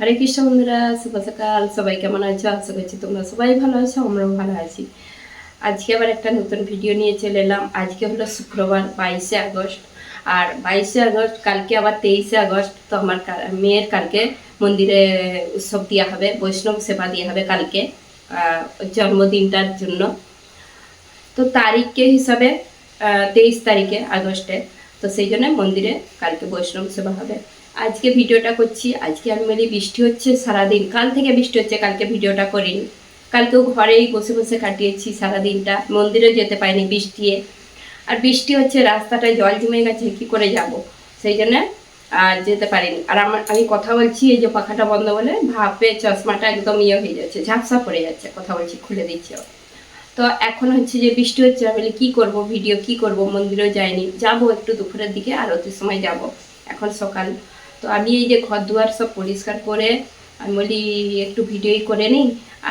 হরে কৃষ্ণ বন্ধুরা, শুভ সকাল। সবাই কেমন আছো? আশা করছি তোমরা সবাই ভালো আছো, আমরাও ভালো আছি। আজকে আবার একটা নতুন ভিডিও নিয়ে চলে এলাম। আজকে হলো শুক্রবার, বাইশে আগস্ট। আর বাইশে আগস্ট, কালকে আবার তেইশে আগস্ট। তো আমার মেয়ের কালকে মন্দিরে উৎসব দেওয়া হবে, বৈষ্ণব সেবা দেওয়া হবে কালকে জন্মদিনটার জন্য। তো তারিখকে হিসাবে তেইশ তারিখে আগস্টে। তো সেই জন্য মন্দিরে কালকে বৈষ্ণব সেবা হবে। আজকে ভিডিওটা করছি। আজকে আমি বলি বৃষ্টি হচ্ছে, সারাদিন, কাল থেকে বৃষ্টি হচ্ছে, কালকে ভিডিওটা করিনি। কালকেও ঘরেই বসে বসে কাটিয়েছি সারাদিনটা, মন্দিরে যেতে পারিনি বৃষ্টিয়ে আর বৃষ্টি হচ্ছে, রাস্তাটায় জল জমে গেছে, কি করে যাব? সেই জন্য আর যেতে পারিনি। আর আমার, আমি কথা বলছি, এই যে পাখাটা বন্ধ বলে, ভাপে চশমাটা একদম ইয়ে হয়ে যাচ্ছে, ঝাপসা পড়ে যাচ্ছে, কথা বলছি, খুলে দিচ্ছি। তো এখন হচ্ছে যে বৃষ্টি হচ্ছে, আমি বলি, কী করব? ভিডিও কি করব? মন্দিরেও যাইনি, যাব একটু দুপুরের দিকে আরতির সময় যাব। এখন সকাল তো আমি এই যে ঘর দুয়ার সব পরিষ্কার করে, আমি বলি একটু ভিডিওই করে নিই।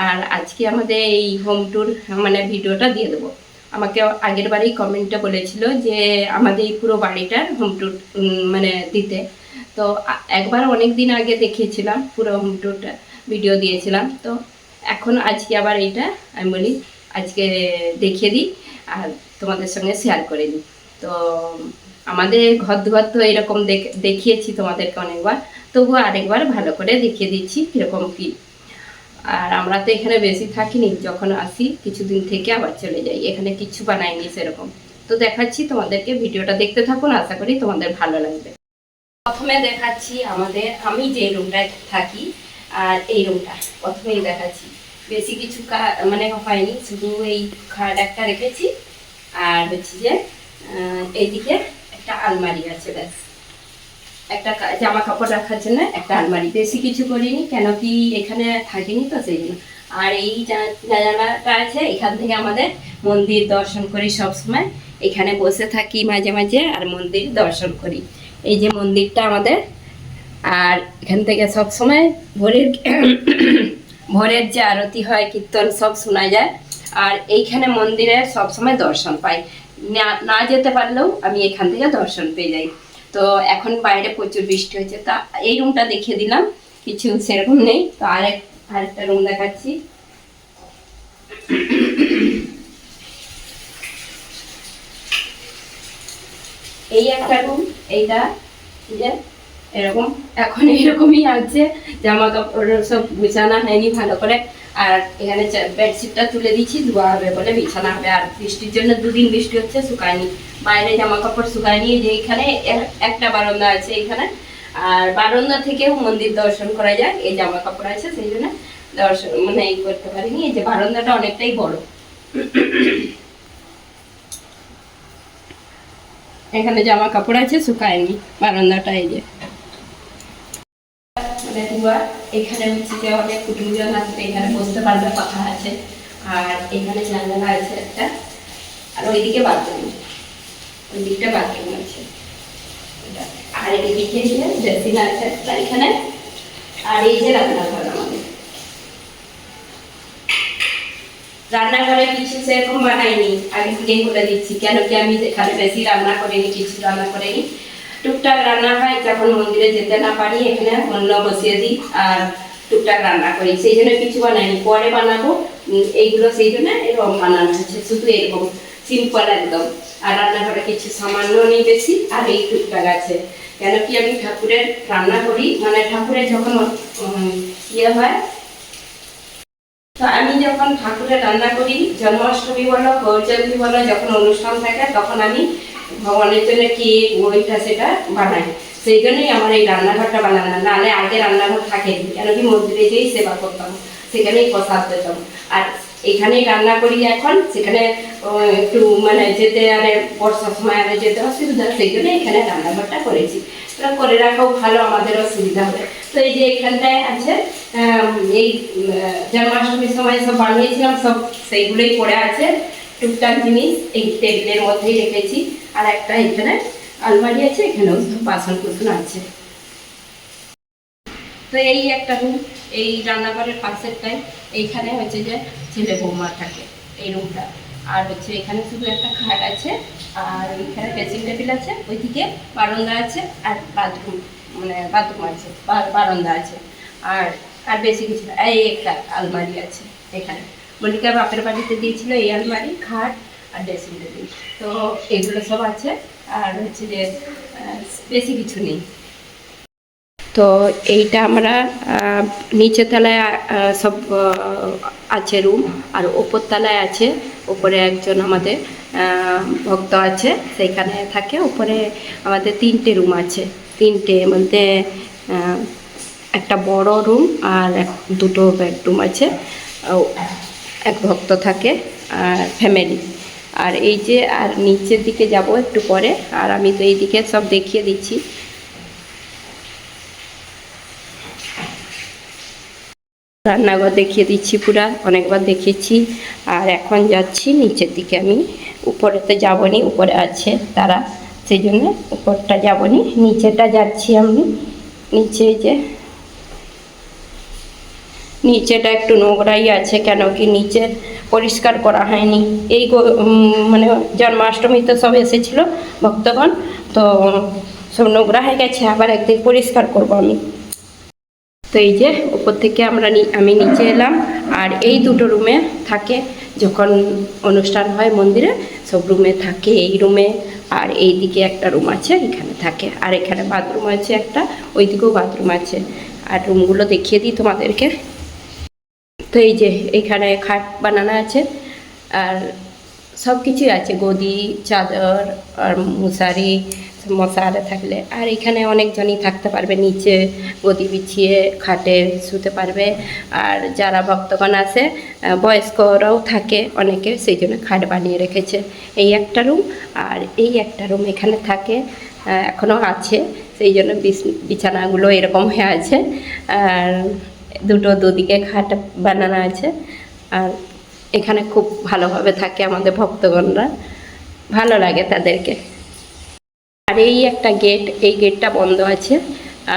আর আজকে আমাদের এই হোম ট্যুর মানে ভিডিওটা দিয়ে দেবো। আমাকে আগের বারেই কমেন্টে বলেছিল যে আমাদের এই পুরো বাড়িটার হোম ট্যুর মানে দিতে। তো একবার অনেক দিন আগে দেখিয়েছিলাম পুরো হোম ট্যুরটা ভিডিও দিয়েছিলাম। তো এখন আজকে আবার এইটা, আমি বলি, আজকে দেখিয়ে দিই আর তোমাদের সঙ্গে শেয়ার করে দিই। তো আমাদের ঘর দুয়ার তো এরকম দেখ- দেখিয়েছি তোমাদেরকে অনেকবার। তবুও আরেকবার ভালো করে দেখিয়ে দিচ্ছি কীরকম কী। আর আমরা তো এখানে বেশি থাকিনি, যখন আসি কিছুদিন থেকে আবার চলে যাই। এখানে কিছু বানাইনি সেরকম। তো দেখাচ্ছি তোমাদেরকে, ভিডিওটা দেখতে থাকুন, আশা করি তোমাদের ভালো লাগবে। প্রথমে দেখাচ্ছি আমাদের, আমি যে রুমটায় থাকি, আর এই রুমটা। প্রথমেই দেখাচ্ছি। বেশি কিছু মানে হয়নি, শুধু এই খাট একটা রেখেছি। আর হচ্ছে যে এইদিকে একটা আলমারি আছে, ব্যাস। একটা জামা কাপড় রাখার জন্য একটা আলমারি। বেশি কিছু করিনি, কেন কি এখানে থাকিনি তো সেই জন্য। আর এই জানালাটা আছে, এখান থেকে আমাদের মন্দির দর্শন করি সব সময়। এখানে বসে থাকি মাঝে মাঝে আর মন্দির দর্শন করি। এই যে মন্দিরটা আমাদের, আর এখান থেকে সব সময় ভোরের ভোরের যে আরতি হয়, কীর্তন সব শোনা যায়। আর এইখানে মন্দিরে সব সময় দর্শন পাই। না যেতে পারলেও আমি এখান থেকে দর্শন পেয়ে যাই। তো এখন বাইরে প্রচুর বৃষ্টি হচ্ছে তা এই রুমটা দেখিয়ে দিলাম, কিছু সেরকম নেই। তো আরেক আরেকটা রুম দেখাচ্ছি। এই একটা রুম এইটা, এই যে, এরকম। এখন এরকমই আছে, জামা কাপড় সব বিছানা হয়নি ভালো করে। আর এখানে বেডশিটটা তুলে দিচ্ছি ধোয়া হবে বলে বিছানা হবে। আর বৃষ্টির জন্য দুদিন বৃষ্টি হচ্ছে, শুকায়নি। বাইরে জামা কাপড় শুকায়নি এই যে এখানে একটা বারান্দা আছে এখানে। আর বারান্দা থেকেও মন্দির দর্শন করা যায়, এই জামা কাপড় আছে সেই জন্য দর্শন মানে এই করতে পারিনি। এই যে বারান্দাটা অনেকটাই বড়। এখানে জামা কাপড় আছে, শুকায়নি বারান্দাটা, এই যে। মানে দুয়ার এখানে হচ্ছে যে অনেক কুটুমজন আছে, এখানে বসতে পারবে, কথা আছে, আর এখানে জানালা আছে একটা, আর ওইদিকে বাথরুম ওই দিকটা বাথরুম আছে আর এদিকে যে ড্রেসিং আছে একটা এখানে, আর এই যে রান্নাঘর আমাদের। রান্নাঘরে কিছু সেরকম বানাইনি আমি বলে দিচ্ছি, কেন কি আমি এখানে বেশি রান্না করিনি, কিছু রান্না করিনি টুকটাক রান্না হয় যখন মন্দিরে যেতে না পারি, এখানে অন্য বসিয়ে দিই আর টুকটাক রান্না করি। সেই জন্য কিছু বানাইনি, পরে বানাবো। এইগুলো সেই জন্য এরকম বানানো হচ্ছে, শুধু এরকম সিম্পল একদম। আর রান্নাঘরে কিছু সামান্য নেই বেশি, আর এই টুকটাক আছে। কেন কি আমি ঠাকুরের রান্না করি মানে ঠাকুরের যখন ইয়ে হয়, তো আমি যখন ঠাকুরের রান্না করি, জন্মাষ্টমী বলো গৌরচন্দ্রী বলো, যখন অনুষ্ঠান থাকে, তখন আমি ভগবানের জন্য কেক ওইটা সেটা বানাই সেই জন্যই আমার এই রান্নাঘরটা বানানো নাহলে আগে রান্নাঘর থাকেনি কেন কি মন্দিরে যেই সেবা করতাম, সেখানেই প্রসাদ পেতাম। আর এখানেই রান্না করি এখন, সেখানে একটু মানে যেতে আরে বর্ষার সময় আরে যেতে অসুবিধা, সেই জন্য এখানে রান্নাঘরটা করেছি। করে রাখাও ভালো আমাদেরও সুবিধা হবে। তো এই যে এখানটায় আছে এই জন্মাষ্টমীর সময় সব বানিয়েছিলাম, সব সেইগুলোই পড়ে আছে। টুকটাক জিনিস এই টেবিলের মধ্যেই রেখেছি। আর একটা এখানে আলমারি আছে, এখানেও বাসন কুসন আছে। তো এই একটা রুম এই রান্নাঘরের পাশেরটাই। এইখানে হচ্ছে যে ছেলে বৌমা থাকে এই রুমটা আর হচ্ছে এখানে শুধু একটা খাট আছে, আর এখানে ড্রেসিং টেবিল আছে, ওইদিকে বারান্দা আছে, আর বাথরুম মানে বাথরুম আছে বারান্দা আছে। আর আর বেশি কিছু এই একটা আলমারি আছে এখানে। মল্লিকার বাপের বাড়িতে দিয়েছিল এই আলমারি, খাট আর ড্রেসিং টেবিল তো এগুলো সব আছে। আর হচ্ছে যে বেশি কিছু নেই। তো এইটা আমরা নিচের তলায় সব আছে রুম আর ওপর তলায় আছে। উপরে একজন আমাদের ভক্ত আছে, সেইখানে থাকে। উপরে আমাদের তিনটে রুম আছে। তিনটে মধ্যে একটা বড় রুম আর দুটো বেডরুম আছে। এক ভক্ত থাকে আর ফ্যামিলি আর এই যে আর নিচের দিকে যাব একটু পরে, আর আমি তো এইদিকে সব দেখিয়ে দিচ্ছি। রান্নাঘর দেখিয়ে দিচ্ছি পুরা, অনেকবার দেখেছি। আর এখন যাচ্ছি নিচের দিকে আমি। উপরে উপরেতে যাবনি, উপরে আছে তারা, সেই জন্য উপরটা যাবনি। নিচেটা যাচ্ছি আমি। নিচে যে নিচেটা একটু নোংরাই আছে কেন কি নিচে পরিষ্কার করা হয়নি। এই মানে জন্মাষ্টমী তো সব এসেছিল ভক্তগণ, তো সব নোংরা হয়ে গেছে, আবার একদিন পরিষ্কার করব আমি। তো এই যে উপর থেকে আমরা আমি নিচে এলাম, আর এই দুটো রুমে থাকে যখন অনুষ্ঠান হয় মন্দিরে, সব রুমে থাকে এই রুমে, আর এই দিকে একটা রুম আছে, এখানে থাকে। আর এখানে বাথরুম আছে একটা ওই দিকেও বাথরুম আছে। আর রুমগুলো দেখিয়ে দিই তোমাদেরকে। তো এই যে এখানে খাট বানানো আছে আর সব কিছুই আছে গদি চাদর আর মশারি মশারে থাকলে। আর এখানে অনেকজনই থাকতে পারবে নিচে গদি বিছিয়ে খাটে শুতে পারবে। আর যারা ভক্তগণ আহ, বয়স্করাও থাকে অনেকে সেই জন্য খাট বানিয়ে রেখেছে। এই একটা রুম আর এই একটা রুম এখানে থাকে এখনও আছে। সেই জন্য বিছ- বিছানাগুলো এরকম হয়ে আছে। আর দুটো দুদিকে খাট বানানো আছে। আর এখানে খুব ভালোভাবে থাকে আমাদের ভক্তগণরা। ভালো লাগে তাদেরকে। আর এই একটা গেট, এই গেটটা বন্ধ আছে।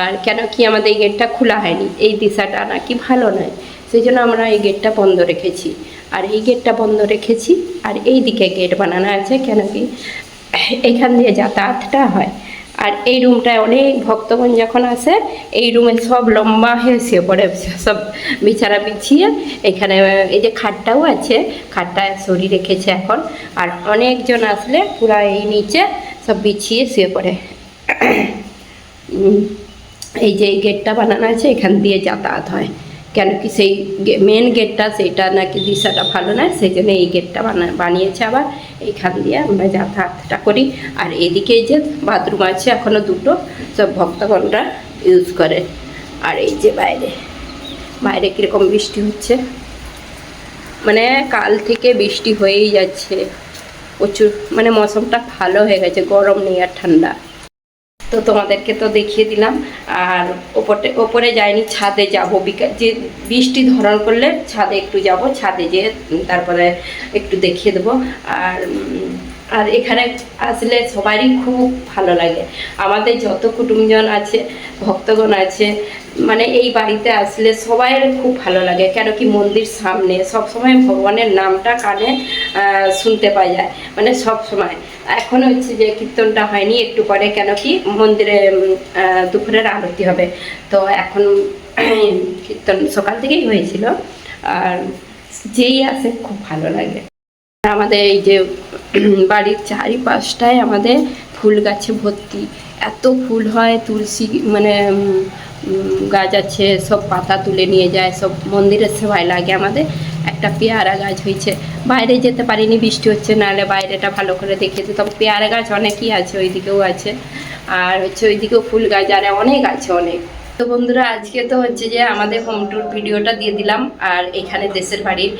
আর কেন কি আমাদের এই গেটটা খোলা হয়নি? এই দিশাটা নাকি ভালো নয়। সেই জন্য আমরা এই গেটটা বন্ধ রেখেছি। আর এই গেটটা বন্ধ রেখেছি। আর এই দিকে গেট বানানো আছে। কেন কি এখান দিয়ে যাতায়াতটা হয়। আর এই রুমটায় অনেক ভক্তগণ যখন আসে, এই রুমে সব লম্বা হয়ে শুয়ে পড়ে, সব বিছানা বিছিয়ে এখানে, এই যে খাটটাও আছে, খাটটা সরি রেখেছে এখন। আর অনেকজন আসলে পুরা এই নিচে সব বিছিয়ে শুয়ে পড়ে। এই যে গেটটা বানানো আছে, এখান দিয়ে যাতায়াত হয়। কেন কি সেই মেন গেটটা সেইটা নাকি দিশাটা ভালো নয় সেই জন্য এই গেটটা বানা বানিয়েছে আবার। এইখান দিয়ে আমরা যাতায়াতটা করি। আর এদিকে যে বাথরুম আছে এখনও দুটো, সব ভক্তগণরা ইউজ করে। আর এই যে বাইরে বাইরে কীরকম বৃষ্টি হচ্ছে? মানে কাল থেকে বৃষ্টি হয়েই যাচ্ছে। প্রচুর মানে মৌসুমটা ভালো হয়ে গেছে, গরম নেই আর ঠান্ডা। তো তোমাদেরকে তো দেখিয়ে দিলাম। আর ওপরে ওপরে যাইনি, ছাদে যাব। বিকাল যে বৃষ্টি ধরন করলে ছাদে একটু যাব, ছাদে যেয়ে তারপরে একটু দেখিয়ে দেবো। আর আর এখানে আসলে সবারই খুব ভালো লাগে। আমাদের যত কুটুমজন আছে, ভক্তগণ আছে মানে এই বাড়িতে আসলে সবাই খুব ভালো লাগে কেন কি মন্দির সামনে সব সময় ভগবানের নামটা কানে শুনতে পাওয়া যায় মানে সব সময় এখন হচ্ছে যে কীর্তনটা হয়নি, একটু পরে কেন কি মন্দিরে দুপুরের আরতি হবে। তো এখন কীর্তন সকাল থেকেই হয়েছিল, আর যেই আসে খুব ভালো লাগে। আমাদের এই যে বাড়ির চারিপাশটায় আমাদের ফুল গাছে ভর্তি। এত ফুল হয়, তুলসী মানে গাছ আছে, সব পাতা তুলে নিয়ে যায়, সব মন্দিরের সেবায় লাগে আমাদের। একটা পেয়ারা গাছ হয়েছে। বাইরে যেতে পারিনি, বৃষ্টি হচ্ছে, নাহলে বাইরেটা ভালো করে দেখে তবে পেয়ারা গাছ অনেকই আছে, ওইদিকেও আছে। আর হচ্ছে ওইদিকেও ফুল গাছ, আর অনেক আছে, অনেক। তো বন্ধুরা, আজকে তো হচ্ছে যে আমাদের হোম ট্যুর ভিডিওটা দিয়ে দিলাম, আর এখানে দেশের বাড়ির,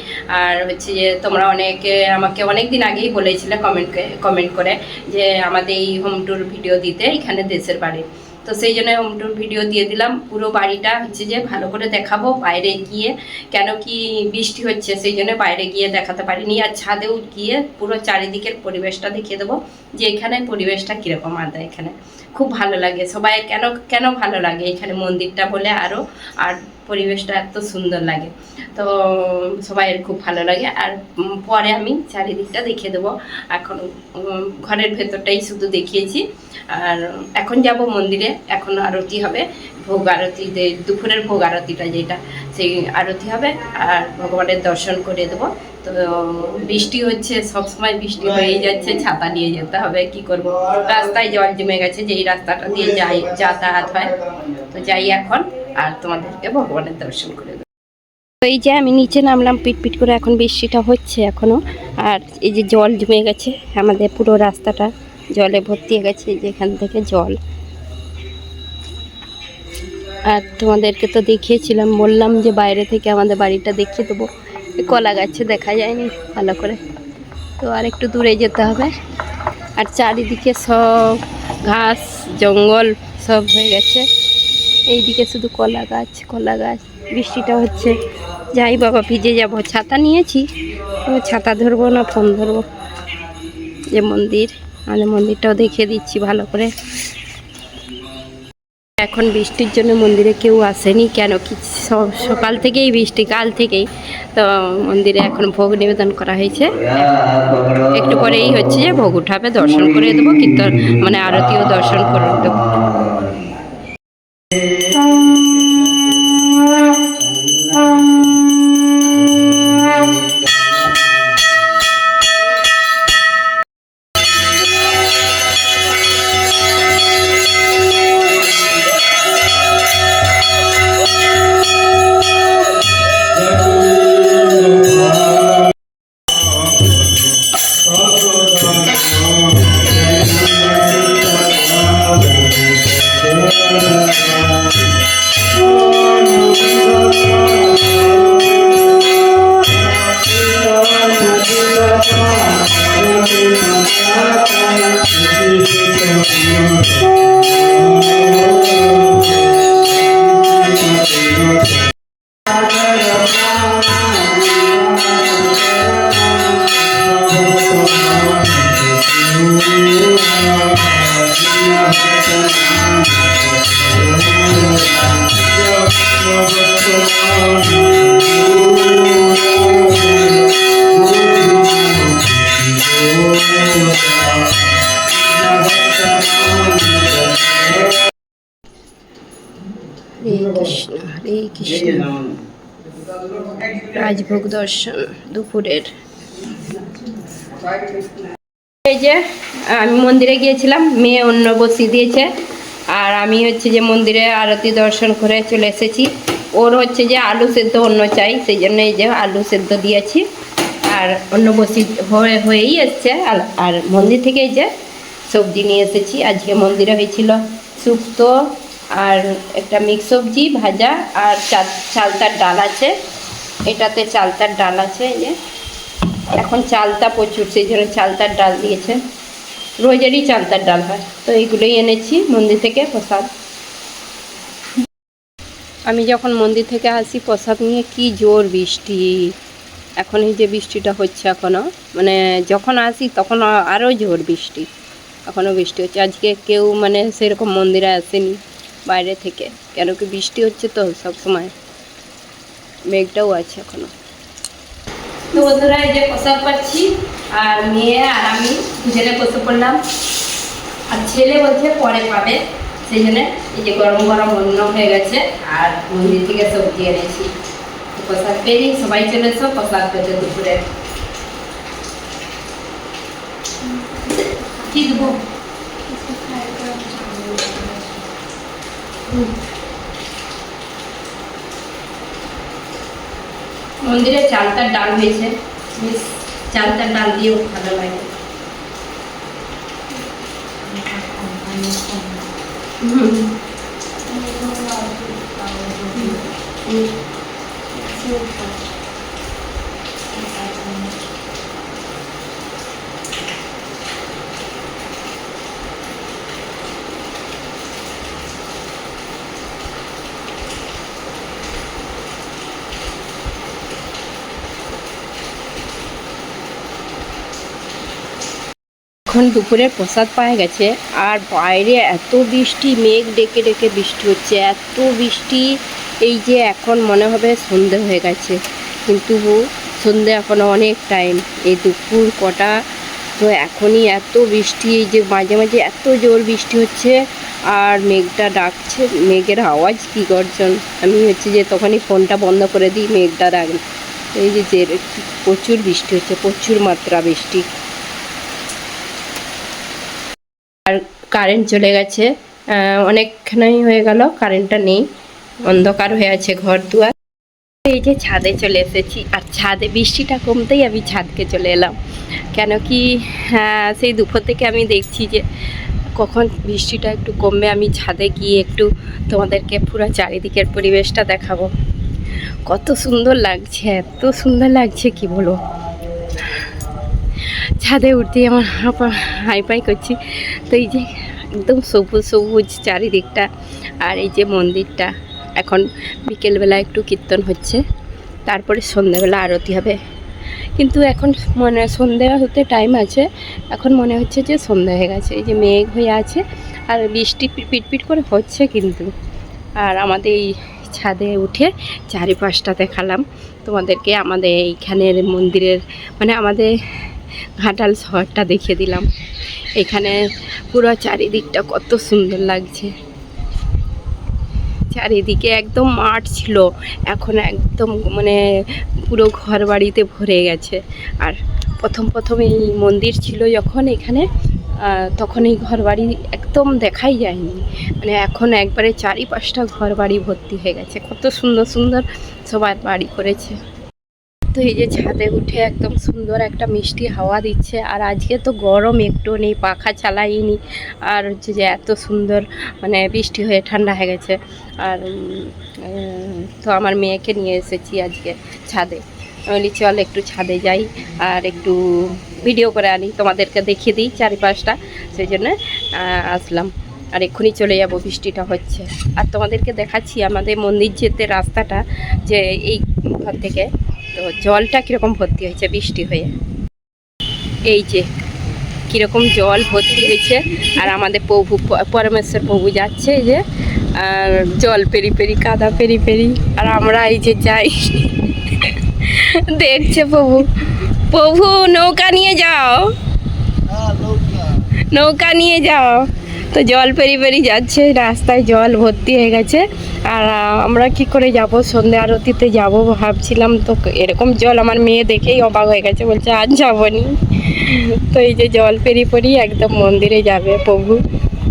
আর হচ্ছে যে তোমরা অনেকে আমাকে অনেক দিন আগেই বলেছিলে কমেন্ট কমেন্ট করে যে আমাদের এই হোম ট্যুর ভিডিও দিতে এখানে দেশের বাড়ির। তো সেই জন্য হোম ট্যুর ভিডিও দিয়ে দিলাম, পুরো বাড়িটা হচ্ছে যে ভালো করে দেখাবো, বাইরে গিয়ে কেন কি বৃষ্টি হচ্ছে সেই জন্য বাইরে গিয়ে দেখাতে পারিনি, আর ছাদেও গিয়ে পুরো চারিদিকের পরিবেশটা দেখিয়ে দেবো যে এখানে পরিবেশটা কীরকম আদা এখানে। খুব ভালো লাগে। সবাই কেন কেন ভালো লাগে? এখানে মন্দিরটা বলে আরও আর পরিবেশটা এত সুন্দর লাগে। তো সবাইয়ের খুব ভালো লাগে। আর পরে আমি চারিদিকটা দেখিয়ে দেবো। এখন ঘরের ভেতরটাই শুধু দেখিয়েছি। আর এখন যাব মন্দিরে। এখন আরতি হবে। ভোগ আরতি দুপুরের ভোগ আরতিটা যেটা, সেই আরতি হবে। আর ভগবানের দর্শন করে দেবো। তো বৃষ্টি হচ্ছে সবসময় বৃষ্টি হয়ে যাচ্ছে ছাতা নিয়ে যেতে হবে কি করব? রাস্তায় জল জমে গেছে যেই রাস্তাটা দিয়ে যাই যাতায়াত হয় তো যাই এখন আর তোমাদেরকে ভগবানের দর্শন করে দেবো। তো এই যে আমি নিচে নামলাম পিট পিট করে এখন বৃষ্টিটা হচ্ছে এখনও আর এই যে জল জমে গেছে আমাদের পুরো রাস্তাটা জলে ভর্তি হয়ে গেছে যেখান থেকে জল। আর তোমাদেরকে তো দেখিয়েছিলাম বললাম যে বাইরে থেকে আমাদের বাড়িটা দেখিয়ে দেবো। কলা গাছে দেখা যায়নি, ভালো করে। তো আর একটু দূরে যেতে হবে। আর চারিদিকে সব ঘাস, জঙ্গল সব হয়ে গেছে। এইদিকে শুধু কলা গাছ কলা গাছ। বৃষ্টিটা হচ্ছে। যাই বাবা, ভিজে যাব। ছাতা নিয়েছি। ছাতা ধরবো না, ফোন ধরবো। যে মন্দির আমাদের মন্দিরটাও দেখিয়ে দিচ্ছি ভালো করে। এখন বৃষ্টির জন্য মন্দিরে কেউ আসেনি কেন? কি সকাল থেকেই বৃষ্টি, কাল থেকেই। তো মন্দিরে এখন ভোগ নিবেদন করা হয়েছে। একটু পরেই হচ্ছে যে ভোগ উঠাবে, দর্শন করে দেবো, কীর্তন মানে আরতিও দর্শন করে দেবো। হরে কৃষ্ণ হরে কৃষ্ণ। রাজভোগ দর্শন দুপুরের। এই যে, আমি মন্দিরে গিয়েছিলাম, মেয়ে অন্য বসিয়ে দিয়েছে। আর আমি হচ্ছে যে মন্দিরে আরতি দর্শন করে চলে এসেছি। ওর হচ্ছে যে আলু সেদ্ধ অন্য চাই, সেই জন্য এই যে আলু সেদ্ধ দিয়েছি। আর অন্য বসি হয়ে, হয়েই এসছে। আর আর মন্দির থেকে এই যে সবজি নিয়ে এসেছি। আজকে মন্দিরে হয়েছিল শুক্তো আর একটা মিক্স সবজি, ভাজা আর চাল, চালতার ডাল আছে। এটাতে চালতার ডাল আছে যে। এখন চালতা প্রচুর, সেই জন্য চালতার ডাল দিয়েছে। রোজেরই চালতার ডাল হয়। তো এইগুলোই এনেছি মন্দির থেকে প্রসাদ। আমি যখন মন্দির থেকে আসি, প্রসাদ নিয়ে কি জোর বৃষ্টি। এখন এই যে বৃষ্টিটা হচ্ছে এখনও মানে যখন আসি তখন আরও জোর বৃষ্টি। এখনও বৃষ্টি হচ্ছে। আজকে কেউ মানে সেরকম মন্দিরে আসেনি। বাইরে থেকে। কেন কি বৃষ্টি হচ্ছে তো সব সময়। মেঘটাও আছে এখনও। তো বন্ধুরা, এই যে প্রসাদ পাচ্ছি, আর মেয়ে আর আমি দুজনে বসে পড়লাম। আর ছেলে বলছে পরে পাবে, সেই জন্য এই যে গরম গরম অন্ন হয়ে গেছে, আর মন্দির থেকে সবজি এনেছি। প্রসাদ পেয়ে সবাই চলে এসো, প্রসাদ পেতে দুপুরে। কি দেবো? মন্দিরে চালতার ডাল হয়েছে বেশ চালতার ডাল দিয়েও ভালো লাগে হুম। এখন দুপুরের প্রসাদ পাওয়া গেছে। আর বাইরে এত বৃষ্টি, মেঘ ডেকে ডেকে বৃষ্টি হচ্ছে। এত বৃষ্টি, এই যে এখন মনে হবে সন্ধে হয়ে গেছে। কিন্তু সন্ধে এখন অনেক টাইম এই দুপুর কটা, তো এখনই এত বৃষ্টি, এই যে মাঝে মাঝে এত জোর বৃষ্টি হচ্ছে। আর মেঘটা ডাকছে, মেঘের আওয়াজ কী গর্জন? আমি হচ্ছে যে তখনই ফোনটা বন্ধ করে দিই, মেঘটা ডাক এই যে যে প্রচুর বৃষ্টি হচ্ছে, প্রচুর মাত্রা বৃষ্টি আর কারেন্ট চলে গেছে। অনেকখানি হয়ে গেল কারেন্টটা নেই। অন্ধকার হয়ে আছে ঘর দুয়ার এই যে ছাদে চলে এসেছি, আর ছাদে বৃষ্টিটা কমতেই আমি ছাদকে চলে এলাম। কেন কি সেই দুপুর থেকে আমি দেখছি যে কখন বৃষ্টিটা একটু কমবে, আমি ছাদে গিয়ে একটু তোমাদেরকে পুরো চারিদিকের পরিবেশটা দেখাবো। কত সুন্দর লাগছে, এত সুন্দর লাগছে, কি বলব? ছাদে উঠতেই আমার হাই পাই করছি। তো এই যে একদম সবুজ সবুজ চারিদিকটা আর এই যে মন্দিরটা। এখন বিকেলবেলা একটু কীর্তন হচ্ছে, তারপরে সন্ধ্যাবেলা আরতি হবে। কিন্তু এখন মনে সন্ধে হতে টাইম আছে, এখন মনে হচ্ছে যে সন্ধ্যা হয়ে গেছে। এই যে মেঘ হয়ে আছে আর বৃষ্টি পিটপিট করে হচ্ছে কিন্তু। আর আমাদের এই ছাদে উঠে চারিপাশটা দেখালাম। তোমাদেরকে আমাদের এইখানের মন্দিরের মানে আমাদের ঘাটাল শহরটা দেখিয়ে দিলাম। এখানে পুরো চারিদিকটা কত সুন্দর লাগছে। চারিদিকে একদম মাঠ ছিল, এখন একদম মানে পুরো ঘর বাড়িতে ভরে গেছে। আর প্রথম প্রথম এই মন্দির ছিল যখন এখানে তখন এই ঘর বাড়ি একদম দেখাই যায়নি। মানে এখন একবারে চারিপাশটা ঘর বাড়ি ভর্তি হয়ে গেছে। কত সুন্দর সুন্দর সবার বাড়ি করেছে। তো এই যে ছাদে উঠে একদম সুন্দর একটা মিষ্টি হাওয়া দিচ্ছে। আর আজকে তো গরম, একটু নেই, পাখা চালাইনি। আর হচ্ছে যে এত সুন্দর মানে বৃষ্টি হয়ে ঠান্ডা হয়ে গেছে। আর তো আমার মেয়েকে নিয়ে এসেছি আজকে ছাদে। বলি, চল একটু ছাদে যাই আর একটু ভিডিও করে আনি, তোমাদেরকে দেখিয়ে দিই চারিপাশটা। সেই জন্য আসলাম। আর এক্ষুনি চলে যাব, বৃষ্টিটা হচ্ছে। আর তোমাদেরকে দেখাচ্ছি আমাদের মন্দির যেতে রাস্তাটা, যে এই ঘর থেকে। তো জলটা কীরকম ভর্তি হয়েছে বৃষ্টি হয়ে? এই যে কীরকম জল ভর্তি হয়েছে আর আমাদের প্রভু পরমেশ্বর প্রভু যাচ্ছে যে আর জল পেরি পেরি কাদা পেরি পেরি আর আমরা এই যে যাই। দেখছে প্রভু। প্রভু নৌকা নিয়ে যাও। নৌকা নিয়ে যাও। তো জল পেরি পেরি যাচ্ছে, রাস্তায় জল ভর্তি হয়ে গেছে। আর আমরা কি করে যাব? সন্ধ্যা আরতিতে যাব ভাবছিলাম, তো এরকম জল আমার মেয়ে দেখেই অবাক হয়ে গেছে, বলছে আজ যাবনি তো এই যে জল পেরি পেরি একদম মন্দিরে যাবে প্রভু,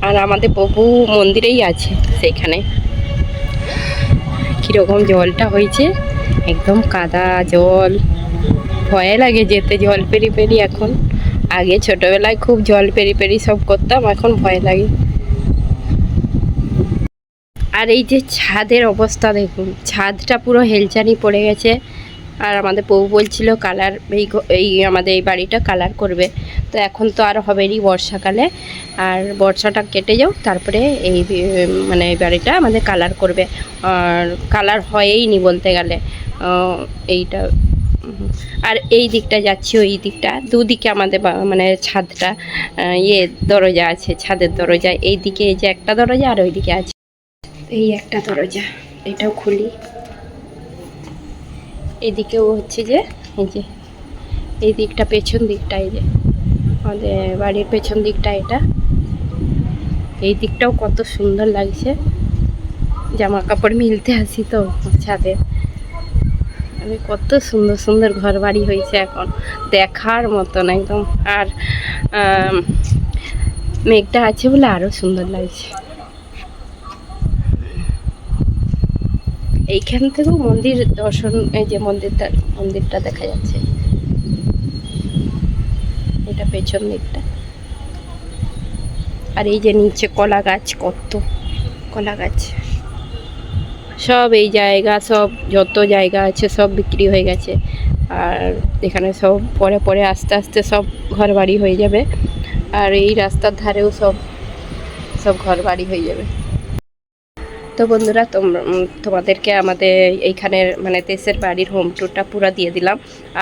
আর আমাদের প্রভু মন্দিরেই আছে সেখানে কীরকম জলটা হয়েছে, একদম কাদা জল। ভয় লাগে যেতে জল পেরি পেরি এখন। আগে ছোটবেলায় খুব জল পেরি পেরি সব করতাম, এখন ভয় লাগে। আর এই যে ছাদের অবস্থা দেখুন, ছাদটা পুরো হেলচানি পড়ে গেছে। আর আমাদের বউ বলছিল কালার, এই এই আমাদের এই বাড়িটা কালার করবে। তো এখন তো আর হবেরই বর্ষাকালে। আর বর্ষাটা কেটে যাও, তারপরে এই মানে এই বাড়িটা আমাদের কালার করবে। আর কালার হয়েই নি বলতে গেলে। এইটা আর এই দিকটা যাচ্ছি, ওই দিকটা। দুদিকে আমাদের মানে ছাদটা ইয়ে দরজা আছে, ছাদের দরজা। এই দিকে এই যে একটা দরজা আর ওই দিকে আছে। এই একটা দরজা, এটাও খুলি। এদিকেও হচ্ছে যে, এই যে, এই দিকটা পেছন দিকটা, এই যে, আমাদের বাড়ির পেছন দিকটা এটা। এই দিকটাও কত সুন্দর লাগছে। জামা কাপড় মিলতে আসি তো, ছাদে। আমি কত সুন্দর সুন্দর ঘর বাড়ি হয়েছে এখন। দেখার মতন একদম। আর মেঘটা আছে বলে আরও সুন্দর লাগছে। এইখান থেকেও মন্দির দর্শন, এই যে মন্দিরটা মন্দিরটা দেখা যাচ্ছে। এটা পেছন দিকটা। আর এই যে নিচে কলা গাছ, কত কলা গাছ। সব এই জায়গা, সব যত জায়গা আছে সব বিক্রি হয়ে গেছে। আর এখানে সব পরে পরে আস্তে আস্তে সব ঘর বাড়ি হয়ে যাবে। আর এই রাস্তার ধারেও সব সব ঘর বাড়ি হয়ে যাবে। তো বন্ধুরা তোমাদেরকে আমাদের এইখানের মানে দেশের বাড়ির হোম ট্যুরটা পুরো দিয়ে দিলাম।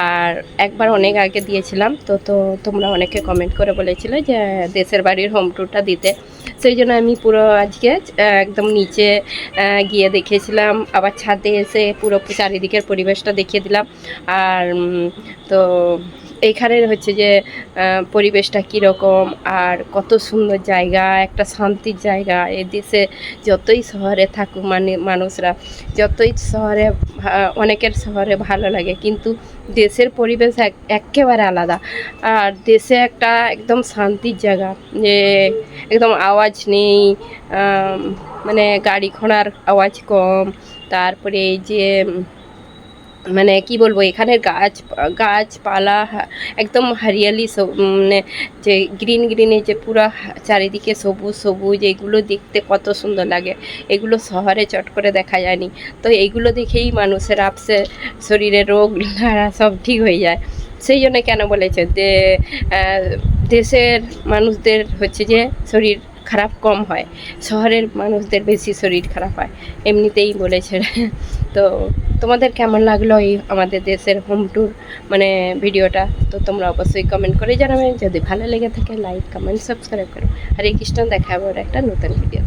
আর একবার অনেক আগে দিয়েছিলাম, তো তো তোমরা অনেকে কমেন্ট করে বলেছিলে যে, দেশের বাড়ির হোম ট্যুরটা দিতে। সেই জন্য আমি পুরো আজকে একদম নিচে গিয়ে দেখেছিলাম আবার ছাদে এসে পুরো চারিদিকের পরিবেশটা দেখিয়ে দিলাম। আর তো এইখানের হচ্ছে যে পরিবেশটা কীরকম আর কত সুন্দর জায়গা, একটা শান্তির জায়গা। এ দেশে যতই শহরে থাকুক মানে মানুষরা, যতই শহরে অনেকের শহরে ভালো লাগে, কিন্তু দেশের পরিবেশ এক- একেবারে আলাদা। আর দেশে একটা একদম শান্তির জায়গা, যে একদম আওয়াজ নেই মানে গাড়ি ঘোড়ার আওয়াজ কম। তারপরে এই যে মানে কি বলব, এখানের গাছ, গাছপালা একদম হারিয়ালি মানে যে গ্রিন গ্রিনে যে পুরো চারিদিকে সবুজ সবুজ, এগুলো দেখতে কত সুন্দর লাগে। এগুলো শহরে চট করে দেখা যায়নি। তো এইগুলো দেখেই মানুষের আপসে শরীরে রোগ সব ঠিক হয়ে যায়। সেই জন্য কেন বলেছে? যে দেশের মানুষদের হচ্ছে যে শরীর খারাপ কম হয়। শহরের মানুষদের বেশি শরীর খারাপ হয়। এমনিতেই বলেছে। তো তোমাদের কেমন লাগল এই আমাদের দেশের হোম ট্যুর মানে ভিডিওটা? তো তোমরা অবশ্যই কমেন্ট করে জানাবে। যদি ভালো লেগে থাকে লাইক কমেন্ট সাবস্ক্রাইব করো। হরে কৃষ্ণ দেখাবো একটা নতুন ভিডিও